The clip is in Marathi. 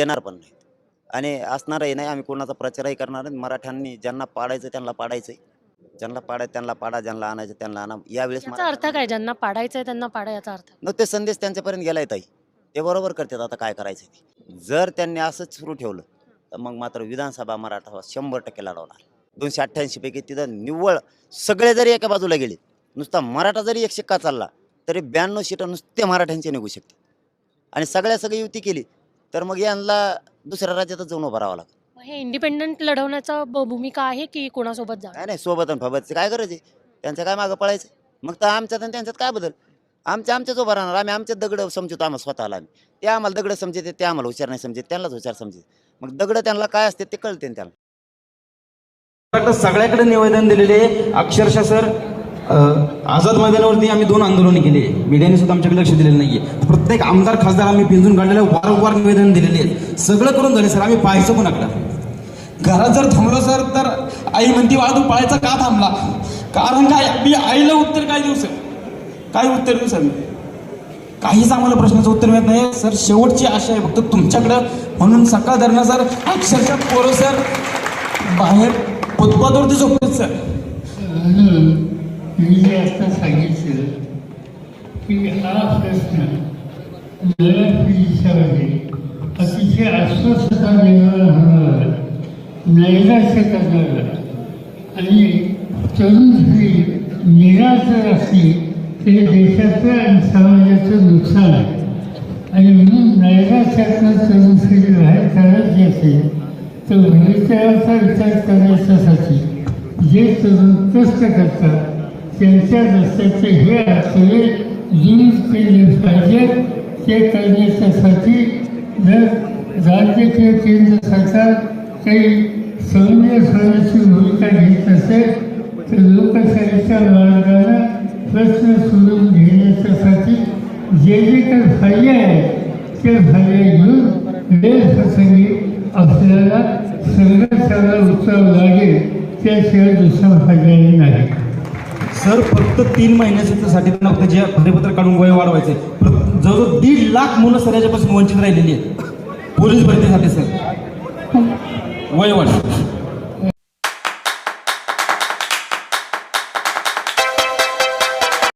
देणार पण नाहीत. आणि असणारही नाही आम्ही कोणाचा प्रचारही करणार नाही. मराठ्यांनी ज्यांना पाडायचं त्यांना पाडायचंय. ज्यांना पाडायचं त्यांना पाडा ज्यांना आणायचं त्यांना आणा. यावेळेस याचा अर्थ काय? ज्यांना पाडायचंय त्यांना पाडा याचा अर्थ. न ते संदेश त्यांच्यापर्यंत गेलाय ताई. ते बरोबर करतात आता काय करायचं ते. जर त्यांनी असंच सुरू ठेवलं तर मग मात्र विधानसभा मराठा शंभर टक्के लढवणार. दोनशे अठ्ठ्याऐंशी पैकी तिथं निव्वळ सगळे जरी एका बाजूला गेले नुसता मराठा जरी एक शिक्का चालला तरी ब्याण्णव सीटं नुसते मराठ्यांचे निघू शकते आणि सगळ्या सगळी युती केली तर मग यांना दुसऱ्या राज्यातच जाऊन उभं राहावं लागतं. मग हे इंडिपेंडंट लढवण्याचा ब- भूमिका आहे की कोणासोबत जा काय नाही सोबत आणि फबतची काय गरज आहे? त्यांचं काय मागं पळायचं? मग तर आमच्यात आणि त्यांच्यात काय बदल? आमच्या आमच्याच उभं राहणार. आम्ही आमच्याच दगड समजतो आम्हाला स्वतःला आम्ही. ते आम्हाला दगड समजते ते आम्हाला हुशार नाही समजत त्यांनाच हुशार समजते मग दगड त्यांना काय असते ते कळते ना त्यांना. सगळ्याकडे निवेदन दिलेले अक्षरशः सर आझाद मैदानावरती आम्ही दोन आंदोलनं केली. मीडियाने सुद्धा आमच्याकडे लक्ष दिलेलं नाही आहे प्रत्येक आमदार खासदार आम्ही पिंजून काढलेलं वारंवार निवेदन दिलेले आहेत. सगळं करून झाले सर. आम्ही पाहायचं कोणाकडं घरात जर थांबलो सर तर आई म्हणती बाळा पाळायचा का थांबला? कारण काय मी आईला उत्तर काय देऊ सर? काय उत्तर देऊ सर काहीच आम्हाला प्रश्नाचं उत्तर मिळत नाही. सर शेवटची आशा आहे फक्त तुमच्याकडं. म्हणून सकाळ धरणं सर अक्षरशः पोरं सर बाहेर फुटपाथवरती झोपत सर. मी जे आता सांगितलं की हा प्रश्न मराठी देशामध्ये अतिशय अस्वस्थता निर्माण होणार नैराश्य करणारा आणि तरुण पिढी निराश जर असली ते देशाचं आणि समाजाचं नुकसान आहे. आणि म्हणून नैराश्यातनं तरुण पिढी बाहेर करायची असेल तर भविष्याचा विचार करण्याच्यासाठी जे तरुण कष्ट करतात त्यांच्या रस्त्याचे हे अडथळे दूर केले पाहिजेत ते करण्याच्यासाठी जर राज्य किंवा केंद्र सरकार काही सौम्य स्वराची भूमिका घेत असेल तर लोकशाहीच्या मार्गाने प्रश्न सोडून घेण्याच्यासाठी जे जे काही पर्याय आहेत ते पर्याय घेऊन वेळप्रसंगी आपल्याला संघर्षाला उत्सव लागेल त्याशिवाय दुसरा पर्याय नाही. सर फक्त तीन महिन्यासाठी त्यांना फक्त जे परिपत्र काढून वय वाढवायचे जवळजवळ दीड लाख मुलं सर याच्यापासून वंचित राहिलेली आहेत. पोलीस भरतीसाठी सर. वय वाढ.